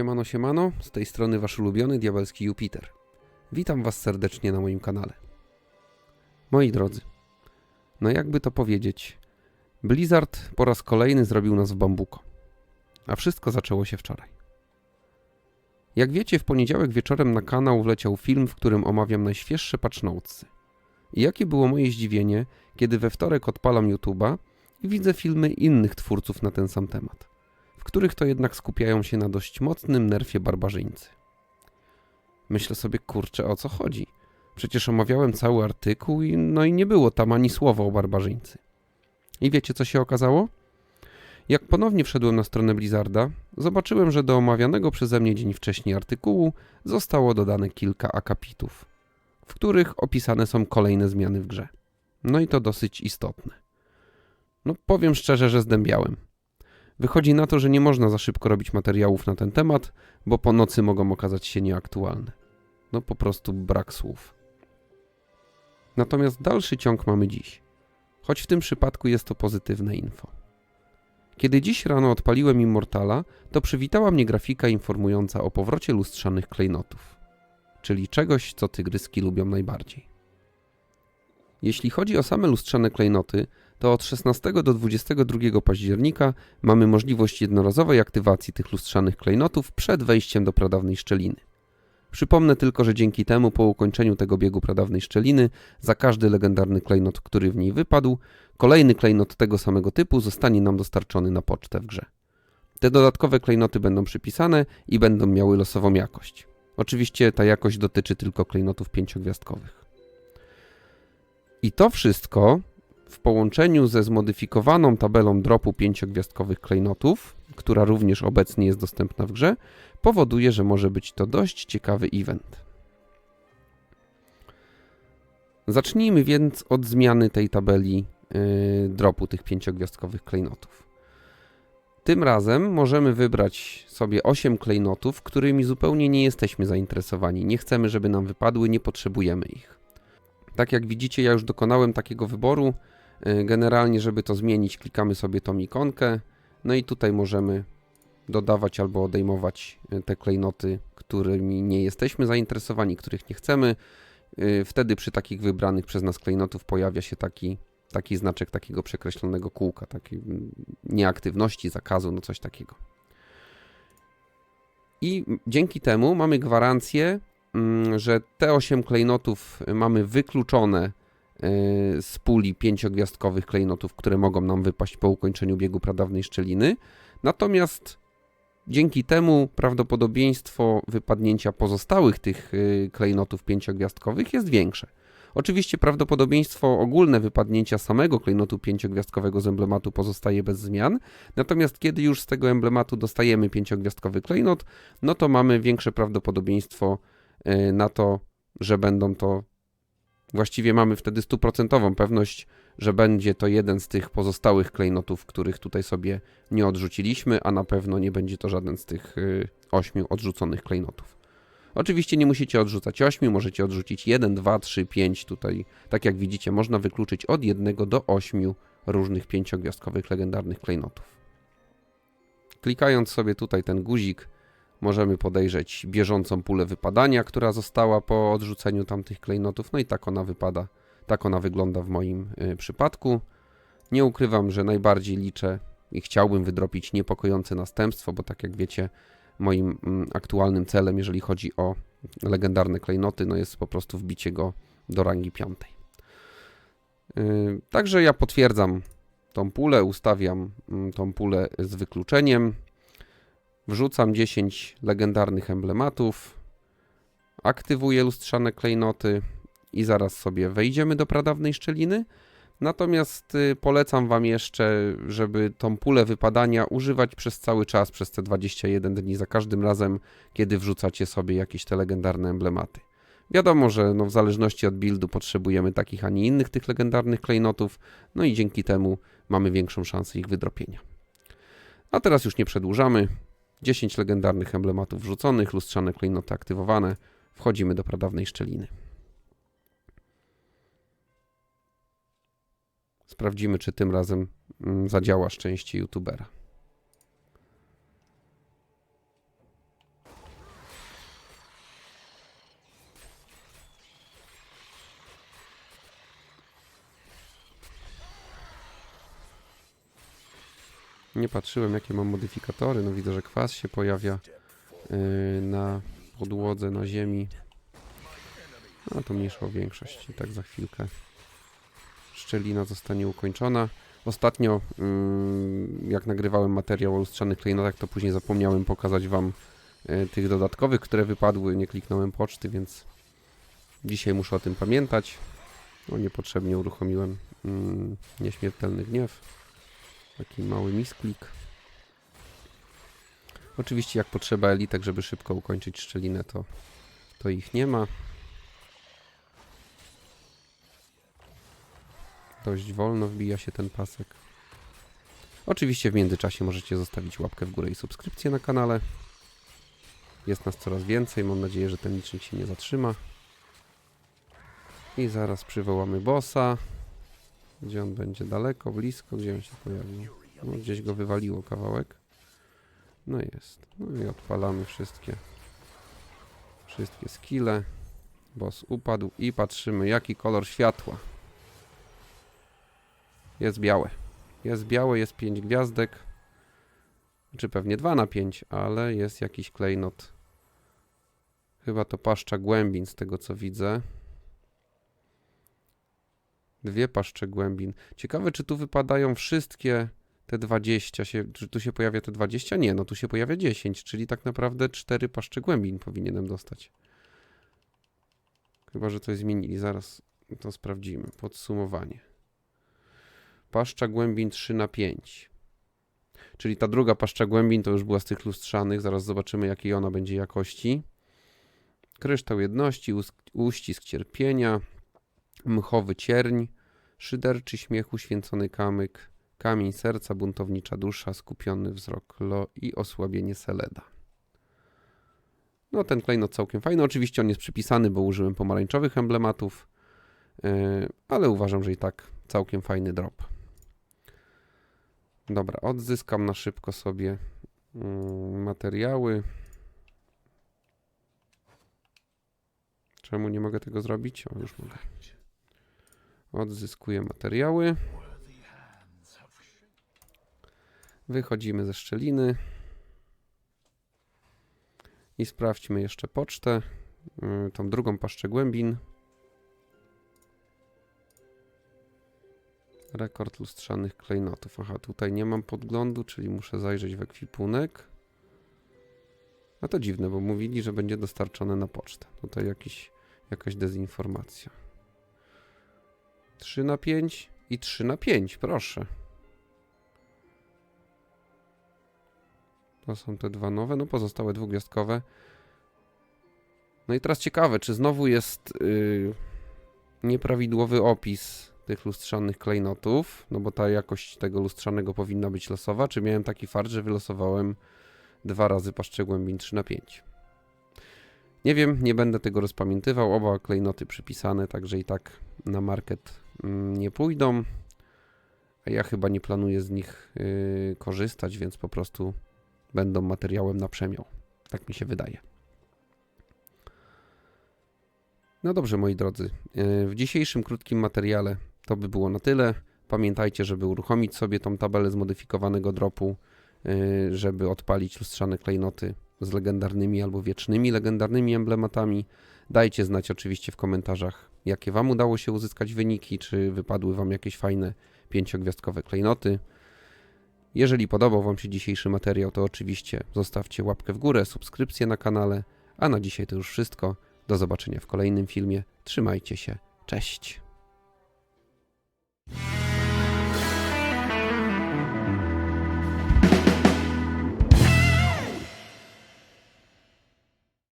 Siemano, siemano, z tej strony wasz ulubiony diabelski Jupiter. Witam was serdecznie na moim kanale. Moi drodzy, no jakby to powiedzieć, Blizzard po raz kolejny zrobił nas w bambuko. A wszystko zaczęło się wczoraj. Jak wiecie, w poniedziałek wieczorem na kanał wleciał film, w którym omawiam najświeższe patch. I jakie było moje zdziwienie, kiedy we wtorek odpalam YouTube'a i widzę filmy innych twórców na ten sam temat w których to jednak skupiają się na dość mocnym nerfie barbarzyńcy. Myślę sobie, kurczę, o co chodzi? Przecież omawiałem cały artykuł i no i nie było tam ani słowa o barbarzyńcy. I wiecie, co się okazało? Jak ponownie wszedłem na stronę Blizzarda, zobaczyłem, że do omawianego przeze mnie dzień wcześniej artykułu zostało dodane kilka akapitów, w których opisane są kolejne zmiany w grze. No i to dosyć istotne. No powiem szczerze, że zdębiałem. Wychodzi na to, że nie można za szybko robić materiałów na ten temat, bo po nocy mogą okazać się nieaktualne. No po prostu brak słów. Natomiast dalszy ciąg mamy dziś. Choć w tym przypadku jest to pozytywne info. Kiedy dziś rano odpaliłem Immortala, to przywitała mnie grafika informująca o powrocie lustrzanych klejnotów, czyli czegoś, co tygryski lubią najbardziej. Jeśli chodzi o same lustrzane klejnoty, to od 16 do 22 października mamy możliwość jednorazowej aktywacji tych lustrzanych klejnotów przed wejściem do pradawnej szczeliny. Przypomnę tylko, że dzięki temu po ukończeniu tego biegu pradawnej szczeliny za każdy legendarny klejnot, który w niej wypadł, kolejny klejnot tego samego typu zostanie nam dostarczony na pocztę w grze. Te dodatkowe klejnoty będą przypisane i będą miały losową jakość. Oczywiście ta jakość dotyczy tylko klejnotów pięciogwiazdkowych. I to wszystko w połączeniu ze zmodyfikowaną tabelą dropu pięciogwiazdkowych klejnotów, która również obecnie jest dostępna w grze, powoduje, że może być to dość ciekawy event. Zacznijmy więc od zmiany tej tabeli yy, dropu tych pięciogwiazdkowych klejnotów. Tym razem możemy wybrać sobie 8 klejnotów, którymi zupełnie nie jesteśmy zainteresowani. Nie chcemy, żeby nam wypadły, nie potrzebujemy ich. Tak jak widzicie, ja już dokonałem takiego wyboru. Y, generalnie, żeby to zmienić, klikamy sobie tą ikonkę. No i tutaj możemy dodawać albo odejmować y, te klejnoty, którymi nie jesteśmy zainteresowani, których nie chcemy. Y, wtedy przy takich wybranych przez nas klejnotów pojawia się taki, taki znaczek takiego przekreślonego kółka, takiej mm, nieaktywności, zakazu, no coś takiego. I dzięki temu mamy gwarancję, że te 8 klejnotów mamy wykluczone Y, z puli pięciogwiazdkowych klejnotów, które mogą nam wypaść po ukończeniu biegu pradawnej szczeliny. Natomiast dzięki temu prawdopodobieństwo wypadnięcia pozostałych tych y, klejnotów pięciogwiazdkowych jest większe. Oczywiście prawdopodobieństwo ogólne wypadnięcia samego klejnotu pięciogwiazdkowego z emblematu pozostaje bez zmian, natomiast kiedy już z tego emblematu dostajemy pięciogwiazdkowy klejnot, no to mamy większe prawdopodobieństwo na to, że będą to Właściwie mamy wtedy stuprocentową pewność, że będzie to jeden z tych pozostałych klejnotów, których tutaj sobie nie odrzuciliśmy, a na pewno nie będzie to żaden z tych y, ośmiu odrzuconych klejnotów. Oczywiście nie musicie odrzucać ośmiu, możecie odrzucić 1, 2, 3, 5. Tutaj, tak jak widzicie, można wykluczyć od jednego do ośmiu różnych pięciogwiazdkowych legendarnych klejnotów. Klikając sobie tutaj ten guzik, Możemy podejrzeć bieżącą pulę wypadania, która została po odrzuceniu tamtych klejnotów. No i tak ona wypada, tak ona wygląda w moim y, przypadku. Nie ukrywam, że najbardziej liczę i chciałbym wydropić niepokojące następstwo, bo tak jak wiecie, moim mm, aktualnym celem, jeżeli chodzi o legendarne klejnoty, no jest po prostu wbicie go do rangi piątej. Yy, także ja potwierdzam tą pulę, ustawiam mm, tą pulę z wykluczeniem. Wrzucam 10 legendarnych emblematów, aktywuję lustrzane klejnoty i zaraz sobie wejdziemy do pradawnej szczeliny. Natomiast y, polecam Wam jeszcze, żeby tą pulę wypadania używać przez cały czas, przez te 21 dni, za każdym razem, kiedy wrzucacie sobie jakieś te legendarne emblematy. Wiadomo, że no w zależności od buildu potrzebujemy takich, a nie innych tych legendarnych klejnotów, no i dzięki temu mamy większą szansę ich wydropienia. A teraz już nie przedłużamy. 10 legendarnych emblematów wrzuconych, lustrzane klejnoty aktywowane. Wchodzimy do pradawnej szczeliny. Sprawdzimy, czy tym razem mm, zadziała szczęście youtubera. Nie patrzyłem, jakie mam modyfikatory. No widzę, że kwas się pojawia yy, na podłodze, na ziemi. A to mniejsza o większość. I tak za chwilkę szczelina zostanie ukończona. Ostatnio, yy, jak nagrywałem materiał o lustrzanych klejnotach, to później zapomniałem pokazać Wam yy, tych dodatkowych, które wypadły. Nie kliknąłem poczty, więc dzisiaj muszę o tym pamiętać. No, niepotrzebnie uruchomiłem yy, nieśmiertelny gniew. Taki mały misklik. Oczywiście jak potrzeba elitek, żeby szybko ukończyć szczelinę, to, to ich nie ma. Dość wolno wbija się ten pasek. Oczywiście w międzyczasie możecie zostawić łapkę w górę i subskrypcję na kanale. Jest nas coraz więcej, mam nadzieję, że ten licznik się nie zatrzyma. I zaraz przywołamy bossa. Gdzie on będzie? Daleko, blisko? Gdzie on się pojawił? No, gdzieś go wywaliło kawałek. No jest. No i odpalamy wszystkie wszystkie skille. Boss upadł i patrzymy jaki kolor światła. Jest białe. Jest białe, jest 5 gwiazdek. Czy pewnie 2 na 5, ale jest jakiś klejnot. Chyba to paszcza głębin z tego co widzę. Dwie paszcze głębin. Ciekawe, czy tu wypadają wszystkie te 20. Się, czy tu się pojawia te 20? Nie, no tu się pojawia 10, czyli tak naprawdę 4 paszcze głębin powinienem dostać. Chyba, że coś zmienili. Zaraz to sprawdzimy. Podsumowanie. Paszcza głębin 3 na 5. Czyli ta druga paszcza głębin to już była z tych lustrzanych. Zaraz zobaczymy, jakiej ona będzie jakości. Kryształ jedności, uścisk cierpienia, mchowy cierń, szyderczy śmiechu, święcony kamyk, kamień serca, buntownicza dusza, skupiony wzrok lo i osłabienie seleda. No ten klejnot całkiem fajny. Oczywiście on jest przypisany, bo użyłem pomarańczowych emblematów, yy, ale uważam, że i tak całkiem fajny drop. Dobra, odzyskam na szybko sobie mm, materiały. Czemu nie mogę tego zrobić? O, już mogę. Odzyskuję materiały. Wychodzimy ze szczeliny. I sprawdźmy jeszcze pocztę. Yy, tą drugą paszczę głębin. Rekord lustrzanych klejnotów. Aha, tutaj nie mam podglądu, czyli muszę zajrzeć w ekwipunek. A to dziwne, bo mówili, że będzie dostarczone na pocztę. Tutaj jakiś, jakaś dezinformacja. 3 na 5 i 3 na 5, proszę. To są te dwa nowe, no pozostałe dwugwiazdkowe. No i teraz ciekawe, czy znowu jest yy, nieprawidłowy opis tych lustrzanych klejnotów, no bo ta jakość tego lustrzanego powinna być losowa, czy miałem taki fart, że wylosowałem dwa razy paszczę głębin 3 na 5. Nie wiem, nie będę tego rozpamiętywał, oba klejnoty przypisane, także i tak na market nie pójdą. A ja chyba nie planuję z nich yy, korzystać, więc po prostu będą materiałem na przemiał. Tak mi się wydaje. No dobrze, moi drodzy. yy, W dzisiejszym krótkim materiale to by było na tyle. Pamiętajcie, żeby uruchomić sobie tą tabelę zmodyfikowanego dropu, yy, żeby odpalić lustrzane klejnoty z legendarnymi albo wiecznymi legendarnymi emblematami. Dajcie znać oczywiście w komentarzach, jakie Wam udało się uzyskać wyniki, czy wypadły Wam jakieś fajne pięciogwiazdkowe klejnoty. Jeżeli podobał Wam się dzisiejszy materiał, to oczywiście zostawcie łapkę w górę, subskrypcję na kanale. A na dzisiaj to już wszystko. Do zobaczenia w kolejnym filmie. Trzymajcie się. Cześć.